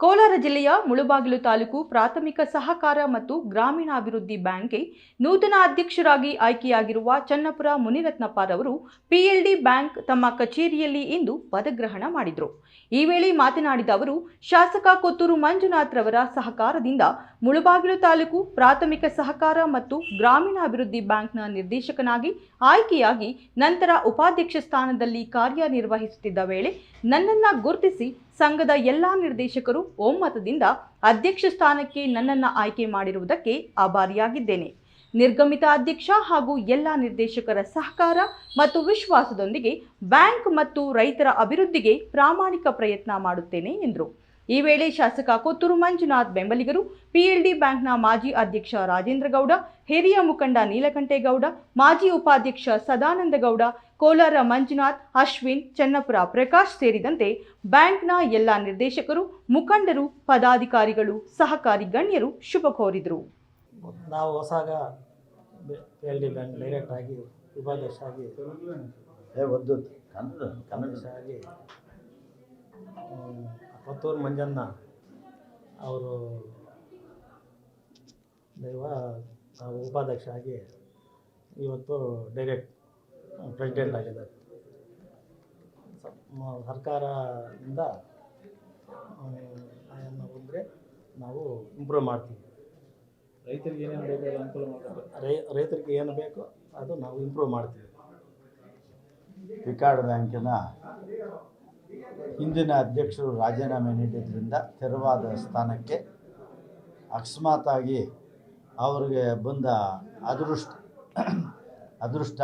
ಕೋಲಾರ ಜಿಲ್ಲೆಯ ಮುಳುಬಾಗಿಲು ತಾಲೂಕು ಪ್ರಾಥಮಿಕ ಸಹಕಾರ ಮತ್ತು ಗ್ರಾಮೀಣಾಭಿವೃದ್ಧಿ ಬ್ಯಾಂಕ್ಗೆ ನೂತನ ಅಧ್ಯಕ್ಷರಾಗಿ ಆಯ್ಕೆಯಾಗಿರುವ ಚನ್ನಪುರ ಮುನಿರತ್ನಪ್ಪರವರು ಪಿಎಲ್ಡಿ ಬ್ಯಾಂಕ್ ತಮ್ಮ ಕಚೇರಿಯಲ್ಲಿ ಇಂದು ಪದಗ್ರಹಣ ಮಾಡಿದರು. ಈ ವೇಳೆ ಮಾತನಾಡಿದ ಅವರು, ಶಾಸಕ ಕೊತ್ತೂರು ಮಂಜುನಾಥ್ ರವರ ಸಹಕಾರದಿಂದ ಮುಳುಬಾಗಿಲು ತಾಲೂಕು ಪ್ರಾಥಮಿಕ ಸಹಕಾರ ಮತ್ತು ಗ್ರಾಮೀಣಾಭಿವೃದ್ಧಿ ಬ್ಯಾಂಕ್ನ ನಿರ್ದೇಶಕನಾಗಿ ಆಯ್ಕೆಯಾಗಿ ನಂತರ ಉಪಾಧ್ಯಕ್ಷ ಸ್ಥಾನದಲ್ಲಿ ಕಾರ್ಯನಿರ್ವಹಿಸುತ್ತಿದ್ದ ವೇಳೆ ನನ್ನನ್ನು ಗುರುತಿಸಿ ಸಂಘದ ಎಲ್ಲಾ ನಿರ್ದೇಶಕರು ಒಮ್ಮತದಿಂದ ಅಧ್ಯಕ್ಷ ಸ್ಥಾನಕ್ಕೆ ನನ್ನನ್ನು ಆಯ್ಕೆ ಮಾಡಿರುವುದಕ್ಕೆ ಆಭಾರಿಯಾಗಿದ್ದೇನೆ. ನಿರ್ಗಮಿತ ಅಧ್ಯಕ್ಷ ಹಾಗೂ ಎಲ್ಲ ನಿರ್ದೇಶಕರ ಸಹಕಾರ ಮತ್ತು ವಿಶ್ವಾಸದೊಂದಿಗೆ ಬ್ಯಾಂಕ್ ಮತ್ತು ರೈತರ ಅಭಿವೃದ್ಧಿಗೆ ಪ್ರಾಮಾಣಿಕ ಪ್ರಯತ್ನ ಮಾಡುತ್ತೇನೆ ಎಂದರು. ಈ ವೇಳೆ ಶಾಸಕ ಕೊತ್ತೂರು ಮಂಜುನಾಥ್ ಬೆಂಬಲಿಗರು ಪಿಎಲ್ಡಿ ಬ್ಯಾಂಕ್ನ ಮಾಜಿ ಅಧ್ಯಕ್ಷ ರಾಜೇಂದ್ರಗೌಡ ಹಿರಿಯ ಮುಖಂಡ ನೀಲಕಂಠೇಗೌಡ ಮಾಜಿ ಉಪಾಧ್ಯಕ್ಷ ಸದಾನಂದಗೌಡ ಕೋಲಾರ ಮಂಜುನಾಥ್ ಅಶ್ವಿನ್ ಚನ್ನಪುರ ಪ್ರಕಾಶ್ ಸೇರಿದಂತೆ ಬ್ಯಾಂಕ್ನ ಎಲ್ಲ ನಿರ್ದೇಶಕರು ಮುಖಂಡರು ಪದಾಧಿಕಾರಿಗಳು ಸಹಕಾರಿ ಗಣ್ಯರು ಶುಭ ಕೋರಿದರು. ನಾವು ಹೊಸಾಗ ಎಲ್ ಡಿ ಬ್ಯಾಂಕ್ ಡೈರೆಕ್ಟ್ ಆಗಿ ಉಪಾಧ್ಯಕ್ಷ ಆಗಿ ಆಗಿ ಕೊತ್ತೂರು ಮಂಜಣ್ಣ ಅವರು ದೈವ ನಾವು ಉಪಾಧ್ಯಕ್ಷ ಆಗಿ ಇವತ್ತು ಡೈರೆಕ್ಟ್ ಪ್ರೆಸಿಡೆಂಟ್ ಆಗಿದ್ದಾರೆ. ಸರ್ಕಾರದಿಂದ ಬಂದರೆ ನಾವು ಇಂಪ್ರೂವ್ ಮಾಡ್ತೀವಿ. ರೈತರಿಗೆ ಏನೇನು ಬೇಕು ಅದು ಅನುಕೂಲ ಮಾಡಬೇಕು. ರೈ ರೈತರಿಗೆ ಏನು ಬೇಕೋ ಅದು ನಾವು ಇಂಪ್ರೂವ್ ಮಾಡ್ತೀವಿ. ಪಿಕಾರ್ಡ್ ಬ್ಯಾಂಕಿನ ಹಿಂದಿನ ಅಧ್ಯಕ್ಷರು ರಾಜೀನಾಮೆ ನೀಡಿದ್ರಿಂದ ತೆರವಾದ ಸ್ಥಾನಕ್ಕೆ ಅಕಸ್ಮಾತಾಗಿ ಅವ್ರಿಗೆ ಬಂದ ಅದೃಷ್ಟ ಅದೃಷ್ಟ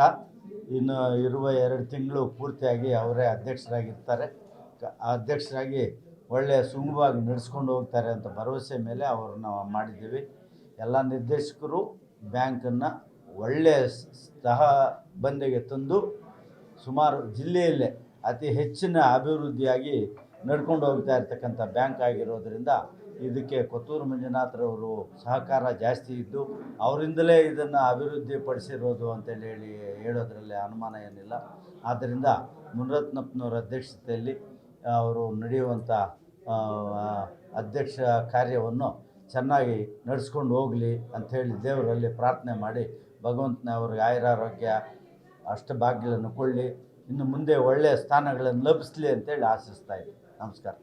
ಇನ್ನು ಇರುವ ಎರಡು ತಿಂಗಳು ಪೂರ್ತಿಯಾಗಿ ಅವರೇ ಅಧ್ಯಕ್ಷರಾಗಿರ್ತಾರೆ. ಅಧ್ಯಕ್ಷರಾಗಿ ಒಳ್ಳೆಯ ಸುಂಗವಾಗಿ ನಡೆಸ್ಕೊಂಡು ಹೋಗ್ತಾರೆ ಅಂತ ಭರವಸೆ ಮೇಲೆ ಅವ್ರನ್ನ ಮಾಡಿದ್ದೀವಿ. ಎಲ್ಲ ನಿರ್ದೇಶಕರು ಬ್ಯಾಂಕನ್ನು ಒಳ್ಳೆಯ ಸಹ ಬಂದಿಗೆ ತಂದು ಸುಮಾರು ಜಿಲ್ಲೆಯಲ್ಲೇ ಅತಿ ಹೆಚ್ಚಿನ ಅಭಿವೃದ್ಧಿಯಾಗಿ ನಡ್ಕೊಂಡು ಹೋಗ್ತಾ ಇರ್ತಕ್ಕಂಥ ಬ್ಯಾಂಕ್ ಆಗಿರೋದರಿಂದ ಇದಕ್ಕೆ ಕೊತ್ತೂರು ಮಂಜುನಾಥ್ರವರು ಸಹಕಾರ ಜಾಸ್ತಿ ಇದ್ದು ಅವರಿಂದಲೇ ಇದನ್ನು ಅಭಿವೃದ್ಧಿ ಪಡಿಸಿರೋದು ಅಂತೇಳಿ ಹೇಳಿ ಹೇಳೋದ್ರಲ್ಲಿ ಅನುಮಾನ ಏನಿಲ್ಲ. ಆದ್ದರಿಂದ ಮುನರತ್ನಪ್ಪನವರ ಅಧ್ಯಕ್ಷತೆಯಲ್ಲಿ ಅವರು ನಡೆಯುವಂಥ ಅಧ್ಯಕ್ಷ ಕಾರ್ಯವನ್ನು ಚೆನ್ನಾಗಿ ನಡೆಸ್ಕೊಂಡು ಹೋಗಲಿ ಅಂಥೇಳಿ ದೇವರಲ್ಲಿ ಪ್ರಾರ್ಥನೆ ಮಾಡಿ ಭಗವಂತನ ಅವ್ರಿಗೆ ಆಯುರಾರೋಗ್ಯ, ಅಷ್ಟಭಾಗ್ಯಗಳನ್ನು ಕೊಳ್ಳಿ ಇನ್ನು ಮುಂದೆ ಒಳ್ಳೆಯ ಸ್ಥಾನಗಳನ್ನು ಲಭಿಸಲಿ ಅಂತೇಳಿ ಆಶಿಸ್ತಾ ಇದ್ದೀನಿ. ನಮಸ್ಕಾರ.